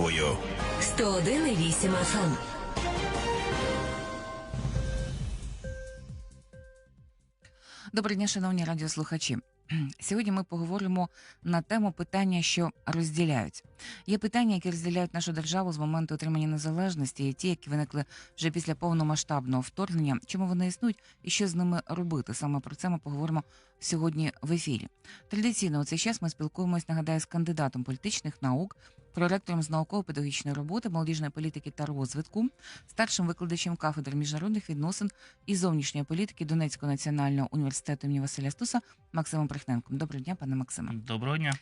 справою. 101,8 FM. Доброго дня, шановні радіослухачі. Сьогодні ми поговоримо на тему питання, що розділяють. Є питання, які розділяють нашу державу з моменту отримання незалежності, і ті, які виникли вже після повномасштабного вторгнення. Чому вони існують і що з ними робити? Саме про це ми поговоримо сьогодні в ефірі. Традиційно у цей час ми спілкуємось, нагадаю, з кандидатом політичних наук, проректором з науково-педагогічної роботи, молодіжної політики та розвитку, старшим викладачем кафедри міжнародних відносин і зовнішньої політики Донецького національного університету імені Василя Стуса Максимом Прихненком. Доброго дня, пане Максиме. Доброго дня.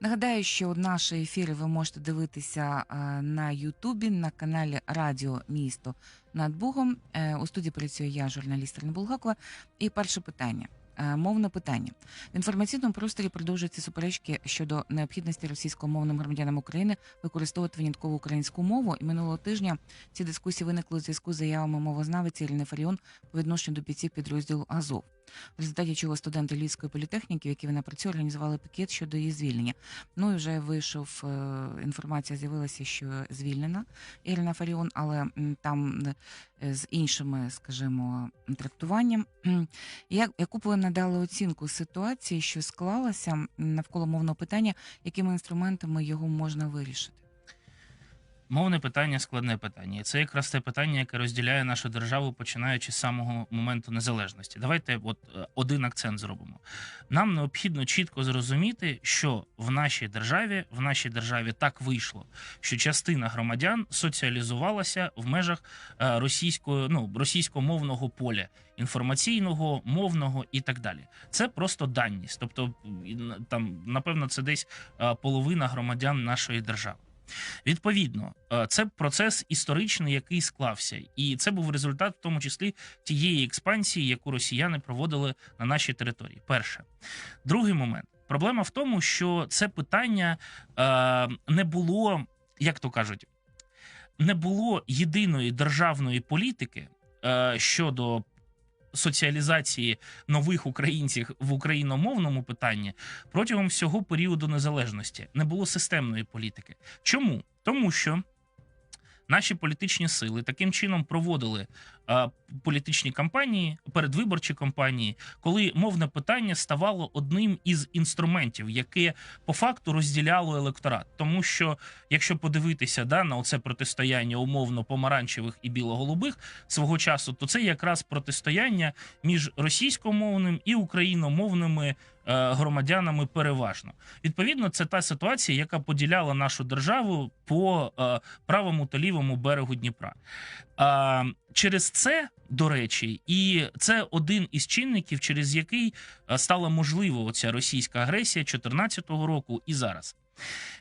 Нагадаю, що наші ефіри ви можете дивитися е, на Ютубі на каналі Радіо Місто над Бугом. Е, У студії працює я, журналіст Ірина Булгакова. І перше питання. Е, Мовне питання в інформаційному просторі продовжуються суперечки щодо необхідності російськомовним громадянам України використовувати виняткову українську мову. І минулого тижня ці дискусії виникли у зв'язку з заявами мовознавиці Ірини Фаріон по відношенню до бійців підрозділу Азов. В результаті чого студенти Львівської політехніки, в якій вона працює, організували пікет щодо її звільнення. Ну і вже вийшов е, інформація, з'явилася, що звільнена Ірина Фаріон, але там е, з іншими, скажімо, трактуванням. Яку б ви надали оцінку ситуації, що склалася навколо мовного питання, якими інструментами його можна вирішити? Мовне питання складне питання. І це якраз те питання, яке розділяє нашу державу, починаючи з самого моменту незалежності. Давайте от е, один акцент зробимо. Нам необхідно чітко зрозуміти, що в нашій державі, в нашій державі так вийшло, що частина громадян соціалізувалася в межах е, російського ну російськомовного поля інформаційного, мовного і так далі. Це просто даність. Тобто, там напевно, це десь е, половина громадян нашої держави. Відповідно, е, це процес історичний, який склався, і це був результат, в тому числі тієї експансії, яку росіяни проводили на нашій території. Перше, другий момент. Проблема в тому, що це питання е, не було, як то кажуть, не було єдиної державної політики е, щодо соціалізації нових українців в україномовному питанні протягом всього періоду незалежності. Не було системної політики. Чому? Тому що наші політичні сили таким чином проводили е, політичні кампанії, передвиборчі кампанії, коли мовне питання ставало одним із інструментів, яке по факту розділяло електорат. Тому що, якщо подивитися да, на оце протистояння умовно помаранчевих і білоголубих свого часу, то це якраз протистояння між російськомовним і україномовними громадянами переважно. Відповідно, це та ситуація, яка поділяла нашу державу по е, правому та лівому берегу Дніпра. А, через це, до речі, і це один із чинників, через який е, стала можлива оця російська агресія 2014 року і зараз.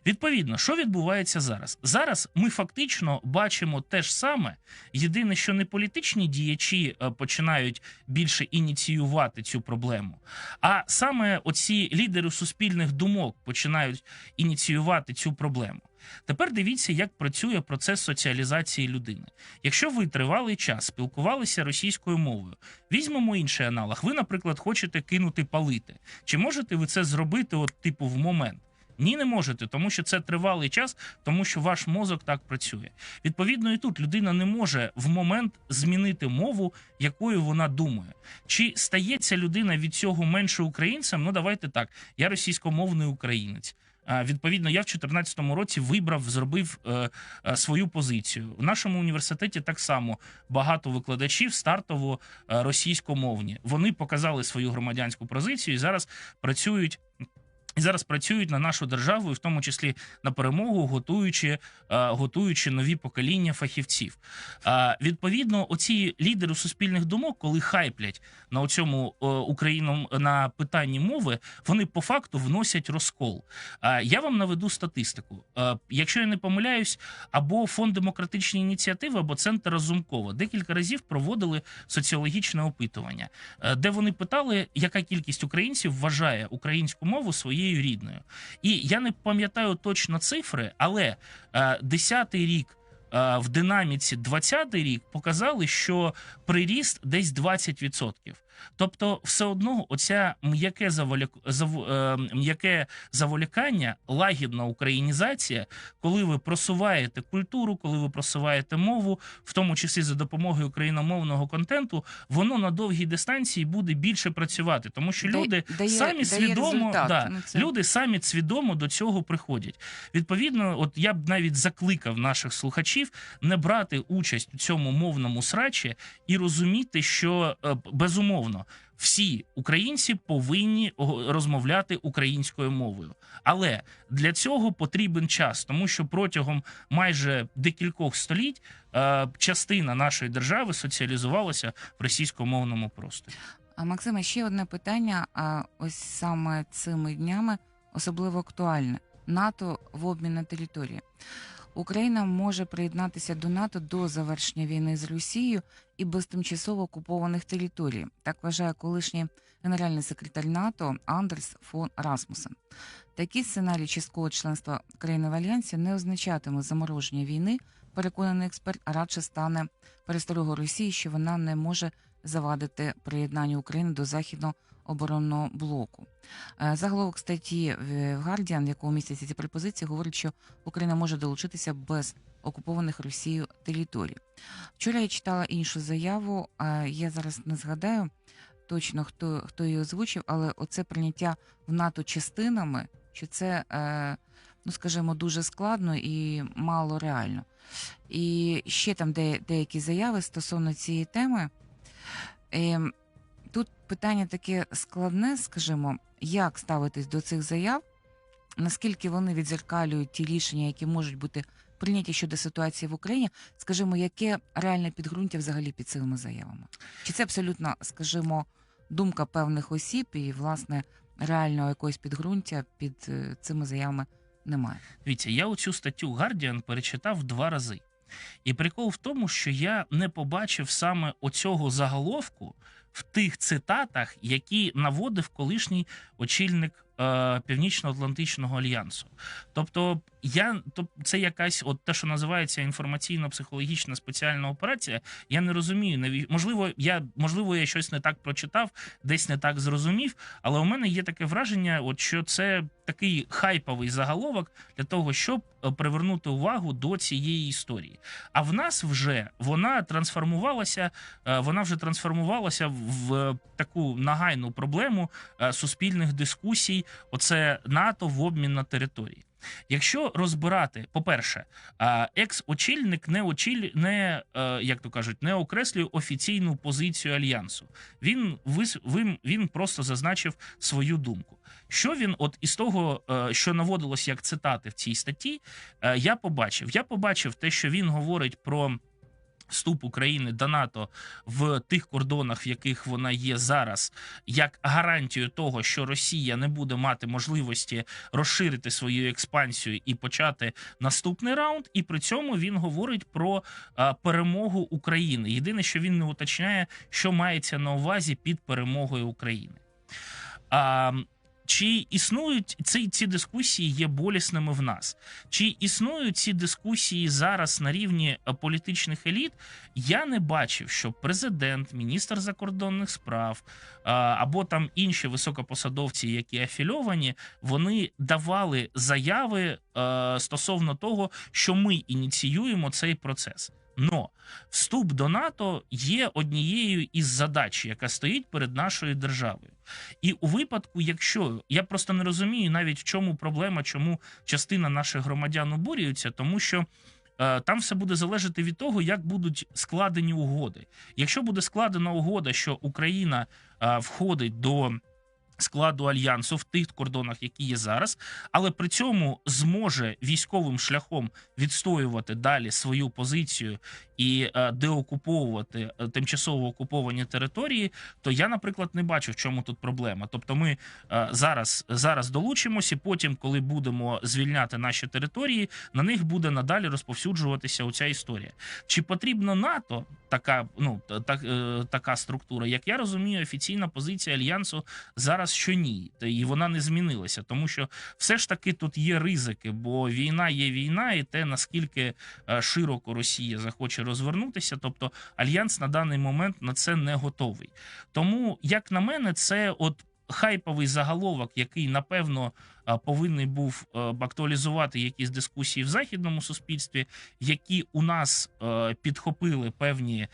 Відповідно, що відбувається зараз? Зараз ми фактично бачимо те ж саме. Єдине, що не політичні діячі е, починають більше ініціювати цю проблему, а саме оці лідери суспільних думок починають ініціювати цю проблему. Тепер дивіться, як працює процес соціалізації людини. Якщо ви тривалий час спілкувалися російською мовою, візьмемо інший аналог. Ви, наприклад, хочете кинути палити. Чи можете ви це зробити, от типу, в момент? Ні, не можете, тому що це тривалий час, тому що ваш мозок так працює. Відповідно, і тут людина не може в момент змінити мову, якою вона думає. Чи стається людина від цього менше українцем? Ну давайте так. Я російськомовний українець. Відповідно, я в 2014 році вибрав, зробив е, е, свою позицію. В нашому університеті так само багато викладачів стартово е, російськомовні. Вони показали свою громадянську позицію і зараз працюють. І зараз працюють на нашу державу, і в тому числі на перемогу, готуючи, е, готуючи нові покоління фахівців. Е, відповідно, оці лідери суспільних думок, коли хайплять на цьому Україну на питанні мови, вони по факту вносять розкол. Е, я вам наведу статистику. Е, якщо я не помиляюсь, або фонд демократичні ініціативи, або центр Разумкова декілька разів проводили соціологічне опитування, е, де вони питали, яка кількість українців вважає українську мову своєю рідною. І я не пам'ятаю точно цифри, але е, 10-й рік. е, В динаміці 20-й рік показали, що приріст десь 20%. Тобто, все одно, оця м'яке е, м'яке заволікання, лагідна українізація, коли ви просуваєте культуру, коли ви просуваєте мову, в тому числі за допомогою україномовного контенту, воно на довгій дистанції буде більше працювати, тому що люди дає- самі дає свідомо да, люди самі свідомо до цього приходять. Відповідно, от я б навіть закликав наших слухачів не брати участь у цьому мовному срачі і розуміти, що е, безумовно всі українці повинні розмовляти українською мовою. Але для цього потрібен час, тому що протягом майже декількох століть е, частина нашої держави соціалізувалася в російськомовному просторі. А Максиме, ще одне питання. А ось саме цими днями особливо актуальне НАТО в обмін на території. Україна може приєднатися до НАТО до завершення війни з Росією і без тимчасово окупованих територій. Так вважає колишній генеральний секретар НАТО Андерс фон Расмусен. Такий сценарій часткового членства країни в альянсі не означатиме замороження війни. Переконаний експерт, а радше стане пересторогою Росії, що вона не може завадити приєднанню України до західного оборонного блоку. Е, Заголовок статті в Guardian, в якому містяться ці пропозиції, говорить, що Україна може долучитися без окупованих Росією територій. Вчора я читала іншу заяву. Я зараз не згадаю точно хто, хто її озвучив, але оце прийняття в НАТО частинами, що це, е, ну скажімо, дуже складно і мало реально. І ще там де, деякі заяви стосовно цієї теми. Ем, Тут питання таке складне, скажімо, як ставитись до цих заяв, наскільки вони відзеркалюють ті рішення, які можуть бути прийняті щодо ситуації в Україні, скажімо, яке реальне підґрунтя взагалі під цими заявами? Чи це абсолютно, скажімо, думка певних осіб і, власне, реального якогось підґрунтя під е, цими заявами немає? Дивіться, я оцю статтю Guardian перечитав два рази. І прикол в тому, що я не побачив саме оцього заголовку в тих цитатах, які наводив колишній очільник е, Північно-Атлантичного альянсу. Тобто, я то це якась, от те, що називається інформаційно-психологічна спеціальна операція. Я не розумію, наві... можливо, я можливо, я щось не так прочитав, десь не так зрозумів. Але у мене є таке враження, от що це такий хайповий заголовок для того, щоб е, привернути увагу до цієї історії. А в нас вже вона трансформувалася, е, вона вже трансформувалася в таку нагайну проблему суспільних дискусій. Оце НАТО в обмін на території. Якщо розбирати, по-перше, екс-очільник не очіль, не е, як то кажуть, не окреслює офіційну позицію альянсу. Він вис, він, він просто зазначив свою думку. Що він, от із того, е, що наводилось як цитати в цій статті, е, я побачив. Я побачив те, що він говорить про. Вступ України до НАТО в тих кордонах, в яких вона є зараз, як гарантію того, що Росія не буде мати можливості розширити свою експансію і почати наступний раунд. І при цьому він говорить про а, перемогу України. Єдине, що він не уточняє, що мається на увазі під перемогою України. А, чи існують ці, ці дискусії є болісними в нас? Чи існують ці дискусії зараз на рівні е, політичних еліт? Я не бачив, що президент, міністр закордонних справ або там інші високопосадовці, які афільовані, вони давали заяви е, стосовно того, що ми ініціюємо цей процес. Но вступ до НАТО є однією із задач, яка стоїть перед нашою державою. І у випадку, якщо я просто не розумію навіть в чому проблема, чому частина наших громадян обурюються, тому що е, там все буде залежати від того, як будуть складені угоди. Якщо буде складена угода, що Україна е, входить до складу альянсу в тих кордонах, які є зараз, але при цьому зможе військовим шляхом відстоювати далі свою позицію і е, деокуповувати е, тимчасово окуповані території, то я, наприклад, не бачу, в чому тут проблема. Тобто, ми е, зараз, зараз долучимося, потім, коли будемо звільняти наші території, на них буде надалі розповсюджуватися оця історія. Чи потрібно НАТО така, ну та- так, така структура? Як я розумію, офіційна позиція альянсу зараз зараз, що ні, і вона не змінилася, тому що все ж таки тут є ризики, бо війна є війна, і те наскільки е, широко Росія захоче розвернутися, тобто альянс на даний момент на це не готовий. Тому, як на мене, це от хайповий заголовок, який напевно а, повинен був е, актуалізувати якісь дискусії в західному суспільстві, які у нас е, підхопили певні.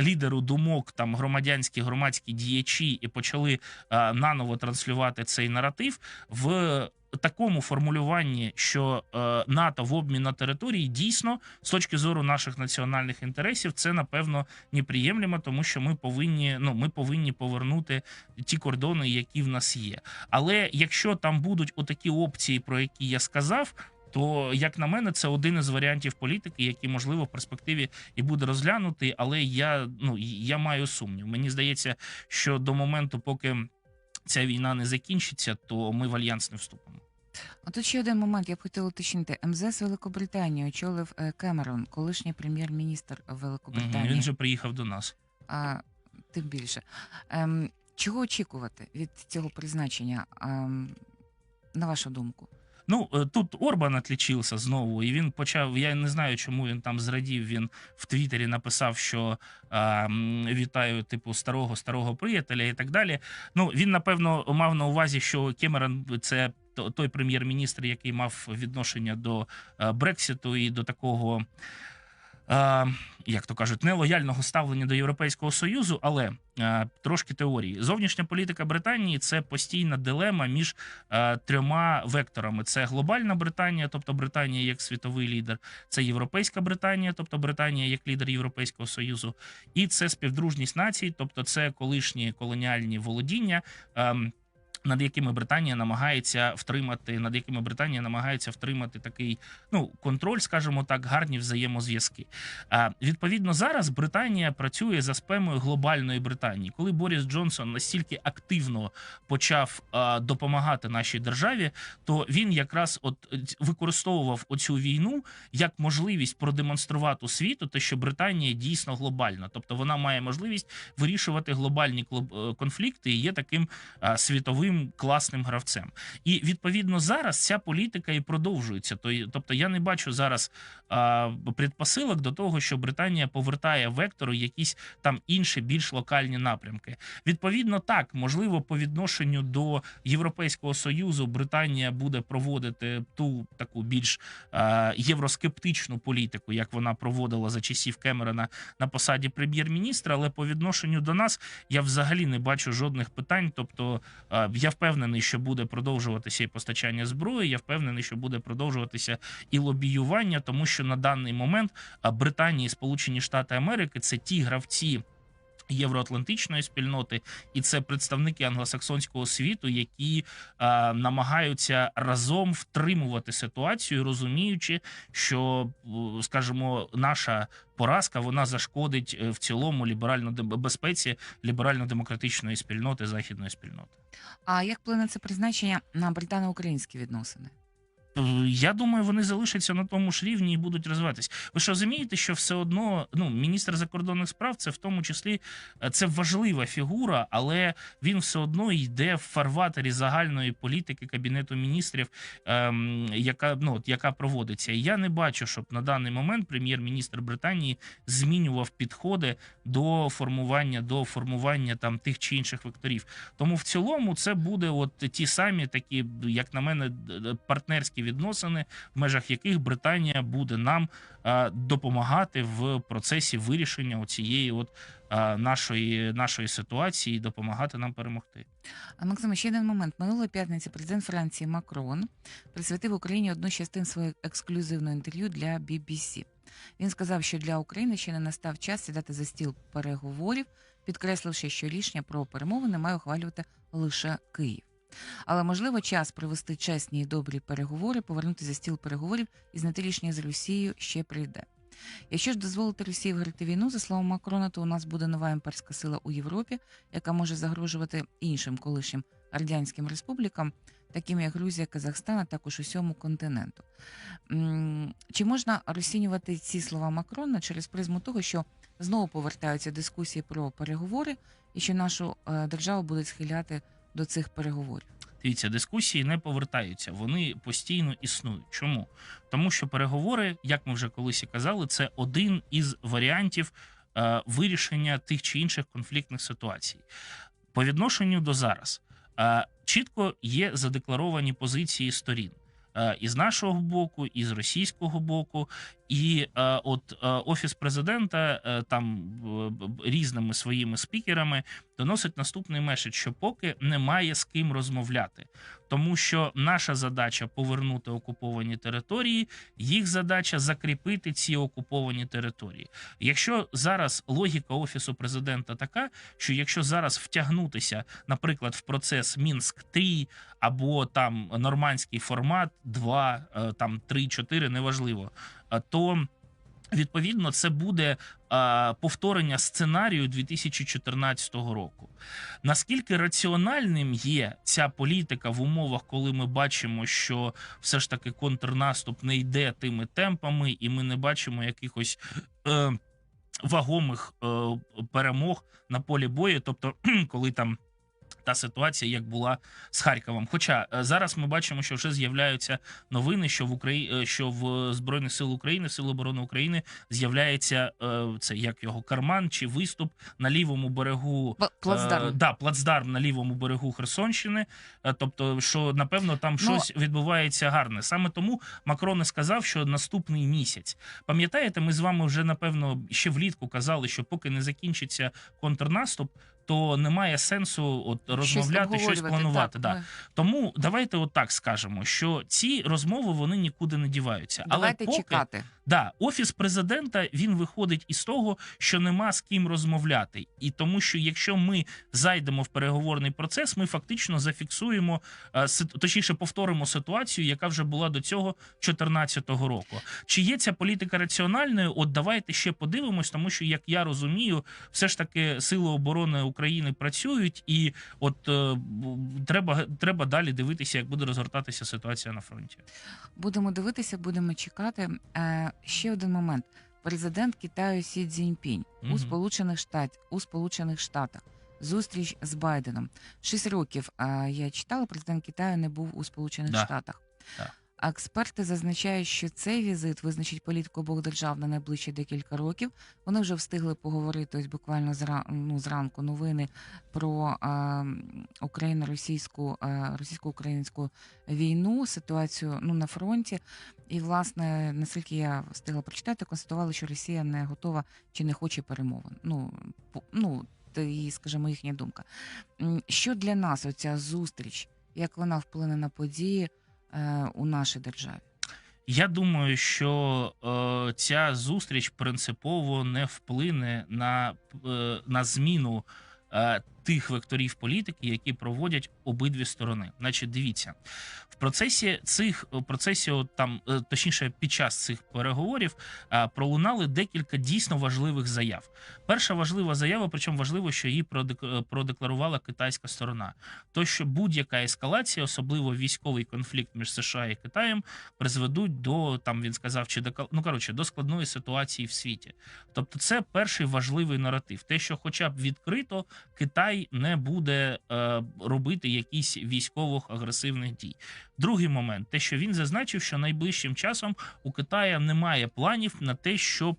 Лідеру думок, там громадянські громадські діячі, і почали а, наново транслювати цей наратив в такому формулюванні, що е, НАТО в обмін на території дійсно з точки зору наших національних інтересів, це напевно неприємлемо, тому що ми повинні ну ми повинні повернути ті кордони, які в нас є. Але якщо там будуть отакі опції, про які я сказав. То, як на мене, це один із варіантів політики, який можливо в перспективі і буде розглянутий. Але я ну я маю сумнів. Мені здається, що до моменту, поки ця війна не закінчиться, то ми в альянс не вступимо. А тут ще один момент. Я б хотіла уточнити. МЗС Великобританії очолив е, Кемерон, колишній прем'єр-міністр Великобританії. Він же приїхав до нас. А, тим більше. Ем, чого очікувати від цього призначення, ем, на вашу думку? Ну е, тут Орбан отлічився знову, і він почав. Я не знаю, чому він там зрадів. Він в Твіттері написав, що а, вітаю, типу, старого старого приятеля і так далі. Ну він напевно мав на увазі, що Кемерон це то- той прем'єр-міністр, який мав відношення до е, Брекситу і до такого. Як то кажуть, нелояльного ставлення до Європейського союзу, але трошки теорії. Зовнішня політика Британії це постійна дилема між трьома векторами: це глобальна Британія, тобто Британія як світовий лідер, це Європейська Британія, тобто Британія як лідер Європейського союзу, і це співдружність націй, тобто це колишні колоніальні володіння. Над якими Британія намагається втримати, над якими Британія намагається втримати такий ну контроль, скажімо так, гарні взаємозв'язки. А відповідно зараз Британія працює за спемою глобальної Британії. Коли Борис Джонсон настільки активно почав а, допомагати нашій державі, то він якраз от використовував оцю війну як можливість продемонструвати світу, те, що Британія дійсно глобальна, тобто вона має можливість вирішувати глобальні е, конфлікти і є таким а, світовим класним гравцем. І відповідно зараз ця політика і продовжується. То- Тобто я не бачу зараз а, предпосилок до того, що Британія повертає вектору якісь там інші більш локальні напрямки. Відповідно, так можливо, по відношенню до Європейського союзу Британія буде проводити ту таку більш е, євроскептичну політику, як вона проводила за часів Кемерона на посаді прем'єр-міністра. Але по відношенню до нас я взагалі не бачу жодних питань. Тобто я впевнений, що буде продовжуватися і постачання зброї. Я впевнений, що буде продовжуватися і лобіювання, тому що на даний момент Британія і Сполучені Штати Америки це ті гравці. Євроатлантичної спільноти, і це представники англосаксонського світу, які е, намагаються разом втримувати ситуацію, розуміючи, що, е, скажімо, наша поразка вона зашкодить е, в цілому ліберально безпеці ліберально-демократичної спільноти західної спільноти. А як вплине це призначення на британо-українські відносини? Я думаю, вони залишаться на тому ж рівні і будуть розвиватись. Ви ж розумієте, що все одно ну міністр закордонних справ це в тому числі е, це важлива фігура, але він все одно йде в фарватері загальної політики кабінету міністрів, ем, яка ну яка проводиться. І я не бачу, щоб на даний момент прем'єр-міністр Британії змінював підходи до формування до формування там тих чи інших векторів. Тому в цілому це буде от ті самі такі, як на мене, партнерські відносини, в межах яких Британія буде нам допомагати в процесі вирішення цієї от нашої, нашої ситуації, і допомагати нам перемогти. А Максиме, ще один момент. Минулої п'ятниці президент Франції Макрон присвятив Україні одну з частин свого ексклюзивного інтерв'ю для BBC. Він сказав, що для України ще не настав час сідати за стіл переговорів, підкресливши, що рішення про перемовини має ухвалювати лише Київ. Але можливо час провести чесні і добрі переговори, повернути за стіл переговорів і знайти рішення з Росією ще прийде. Якщо ж дозволити Росії виграти війну, за словами Макрона, то у нас буде нова імперська сила у Європі, яка може загрожувати іншим колишнім радянським республікам, таким як Грузія, Казахстан, а також усьому континенту. Чи можна розцінювати ці слова Макрона через призму того, що знову повертаються дискусії про переговори, і що нашу е, державу будуть схиляти до цих переговорів? Дивіться, дискусії не повертаються, вони постійно існують. Чому? Тому що переговори, як ми вже колись і казали, це один із варіантів е, вирішення тих чи інших конфліктних ситуацій. По відношенню до зараз е, чітко є задекларовані позиції сторін. е, І з нашого боку, і з російського боку, і е, от е, офіс президента е, там різними своїми спікерами доносить наступний меседж, що поки немає з ким розмовляти, тому що наша задача повернути окуповані території, їх задача закріпити ці окуповані території. Якщо зараз логіка офісу президента така, що якщо зараз втягнутися, наприклад, в процес Мінськ 3 або там нормандський формат 2, е, там 3-4, неважливо, то відповідно це буде повторення сценарію 2014 року. Наскільки раціональним є ця політика в умовах, коли ми бачимо, що все ж таки контрнаступ не йде тими темпами, і ми не бачимо якихось е, вагомих е, перемог на полі бою, тобто коли там. Та ситуація, як була з Харковом. Хоча е, зараз ми бачимо, що вже з'являються новини, що в Україні, що в збройних сил України, Сил оборони України з'являється е, це як його карман чи виступ на лівому берегу Плацдарм. Е, да, плацдарм на лівому берегу Херсонщини. Е, Тобто, що напевно там Ну, щось відбувається гарне. Саме тому Макрон і сказав, що наступний місяць. Пам'ятаєте, ми з вами вже напевно ще влітку казали, що поки не закінчиться контрнаступ. То немає сенсу от розмовляти, щось обговорювати, планувати. так, да. Тому давайте отак скажемо, що ці розмови вони нікуди не діваються. Давайте Але поки, чекати. Да, офіс президента він виходить із того, що нема з ким розмовляти, і тому, що якщо ми зайдемо в переговорний процес, ми фактично зафіксуємо е, точніше повторимо ситуацію, яка вже була до цього 2014 року. Чи є ця політика раціональною? От давайте ще подивимось, тому що як я розумію, все ж таки сили оборони України працюють, і от е, треба, треба далі дивитися, як буде розгортатися ситуація на фронті. Будемо дивитися, будемо чекати. Е, ще один момент. Президент Китаю Сі Цзіньпінь у Сполучених Штат у Сполучених Штатах. Зустріч з Байденом. Шість років е, я читала, президент Китаю не був у Сполучених Да. Штатах. Да. Експерти зазначають, що цей візит визначить політику обох держав на найближчі декілька років. Вони вже встигли поговорити ось буквально зра, ну, зранку новини про е, Україно-російську е, російсько-українську війну, ситуацію ну на фронті. І власне, наскільки я встигла прочитати, констатували, що Росія не готова чи не хоче перемовин. Ну по- ну її, скажімо, їхня думка. Що для нас оця зустріч, як вона вплине на події у нашій державі? Я думаю, що е, ця зустріч принципово не вплине на, е, на зміну е, тих векторів політики, які проводять обидві сторони. Значить, дивіться, в процесі цих процесі, от там е, точніше, під час цих переговорів е, пролунали декілька дійсно важливих заяв. Перша важлива заява, причому важливо, що її продекларувала китайська сторона. То, що будь-яка ескалація, особливо військовий конфлікт між США і Китаєм, призведуть до там він сказав, чи до ну коротше до складної ситуації в світі. Тобто, це перший важливий наратив. Те, що, хоча б відкрито, Китай не буде е, робити якісь військових агресивних дій. Другий момент, те, що він зазначив, що найближчим часом у Китая немає планів на те, щоб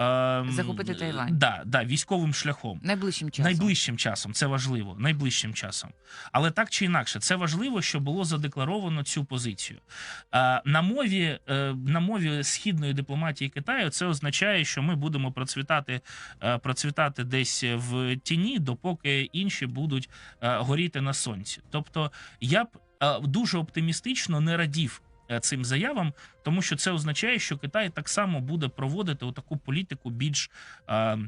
е, Захопити Тайвань. Да, да, військовим шляхом. Найближчим часом. Найближчим часом це важливо, найближчим часом. Але так чи інакше, це важливо, що було задекларовано цю позицію. Е, На мові, е, на мові східної дипломатії Китаю це означає, що ми будемо процвітати, е, процвітати десь в тіні, допоки інші будуть е, горіти на сонці. Тобто, я б е, дуже оптимістично не радів. Е, Цим заявам, тому що це означає, що Китай так само буде проводити таку політику більш е,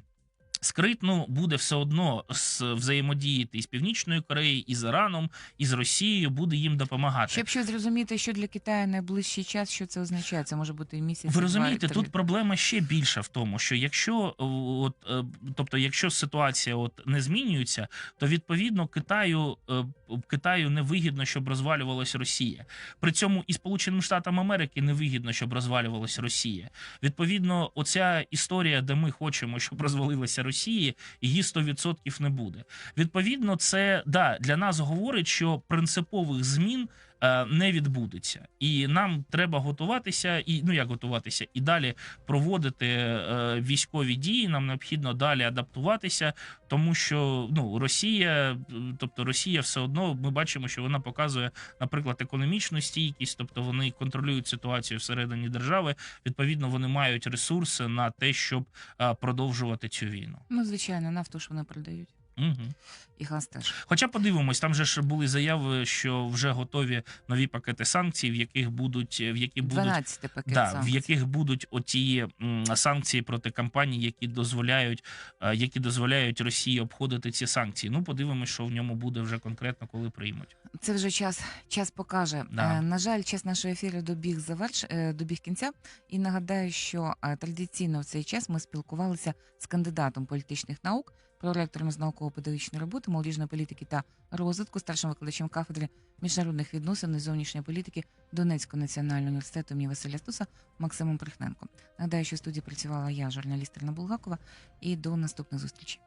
скритно буде все одно з взаємодіяти із Північною Кореєю, і з Іраном, і з Росією, буде їм допомагати. Щоб щось зрозуміти, що для Китаю найближчий час, що це означає? Це може бути місяць. Ви розумієте, тут проблема ще більша в тому, що якщо от, е, тобто, якщо ситуація от не змінюється, то відповідно Китаю е, Китаю не вигідно, щоб розвалювалася Росія. При цьому і Сполученим Штатам Америки не вигідно, щоб розвалювалася Росія. Відповідно, оця історія, де ми хочемо, щоб розвалилася Росія. Росії, її 100% не буде. Відповідно, це да для нас говорить, що принципових змін. Е, Не відбудеться, і нам треба готуватися, і ну як готуватися, і далі проводити е, військові дії. Нам необхідно далі адаптуватися, тому що ну Росія, тобто Росія, все одно ми бачимо, що вона показує, наприклад, економічну стійкість, тобто вони контролюють ситуацію всередині держави. Відповідно, вони мають ресурси на те, щоб е, продовжувати цю війну. Ну, звичайно, нафту ж вони продають. Угу. І газ теж. Хоча подивимось, там же ж були заяви, що вже готові нові пакети санкцій, в яких будуть в які будуть 12 пакет да, в яких будуть оті м, санкції проти компаній, які дозволяють, е, які дозволяють Росії обходити ці санкції. Ну подивимось, що в ньому буде вже конкретно, коли приймуть. Це вже час, час покаже. Да. Е, на жаль, час нашого ефіру добіг заверш е, добіг кінця. І нагадаю, що традиційно в цей час ми спілкувалися з кандидатом політичних наук, проректором з науково-педагогічної роботи, молодіжної політики та розвитку, старшим викладачем кафедри міжнародних відносин і зовнішньої політики Донецького національного університету імені Василя Стуса Максимом Прихненко. Нагадаю, що в студії працювала я, журналіст Ірина Булгакова. І до наступних зустрічей.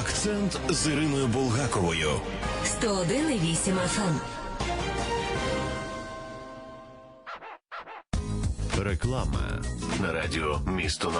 Акцент з Іриною Булгаковою. 101,8 FM. Реклама на радіо Місто